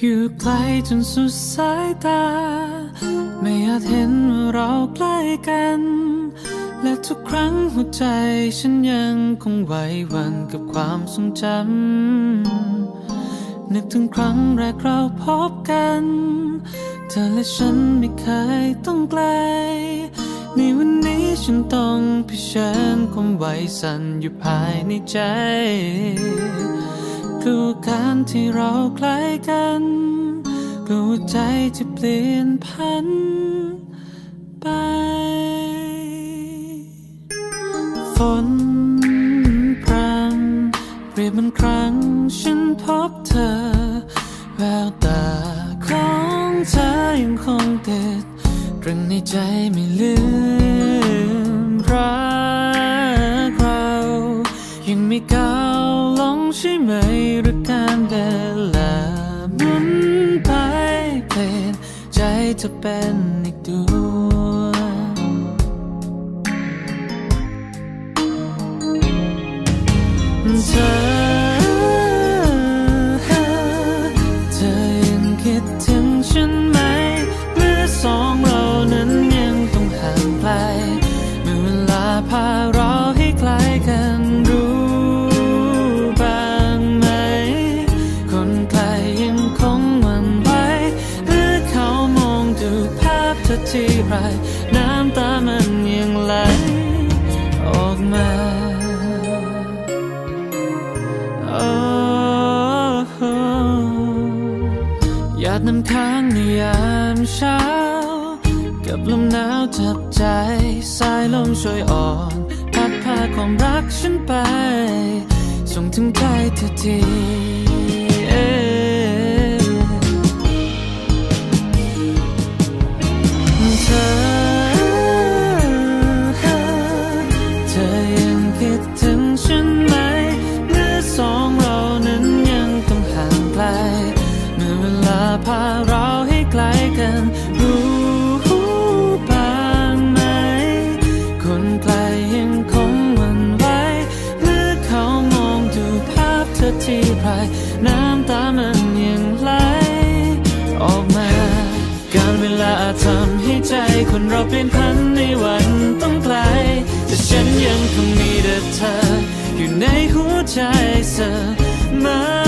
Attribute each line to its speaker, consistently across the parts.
Speaker 1: อยู่ไกลจนสุดสายตา ไม่อาจเห็นว่าเราใกล้กัน และทุกครั้งหัวใจฉันยังคงไหวหวันกับความทรงจำนึกถึงครั้งแรกเราพบกัน เธอและฉันไม่เคยต้องไกล ในวันนี้ฉันต้องเผชิญความไหวสั่นอยู่ภายในใจ กลัวการที่เราใกล้กันกลัวใจจะเปลี่ยนพันไปฝนพรำเปรียบเหมันครั้งฉันพบเธอ แววตาของเธอยังคงติดตรึงในใจไม่ลืม ใช่ไหมหรือการเวลาหมุนไปเปลี่ยนใจจะเป็นอีกดวง ที่ไรน้ำตามันยังไหลออกมาโอ้หหยาดน้ำค้างในยามเช้า กับลมหนาวจับใจ สายลมช่วยอ่อน พัดพาความรักฉันไป ส่งถึงใจเธอที ธอยังคิดถึงฉันไหม เมื่อสองเรานั้นยังต้องห่างไกล เมื่อเวลาพาเราให้ใกลกัน รู้บ้างไหม คนไกลยังคงหวั่นไหวเมื่อเขามองดูภาพเธอที่ไรน้ำตามันยังไหลออกมา การเวลาทำให้ใจคนเราเปลี่ยนพันในวันต้องไกล ฉันยังคงมีแต่เธอ อยู่ในหัวใจเสมอ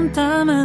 Speaker 1: น้ำตามั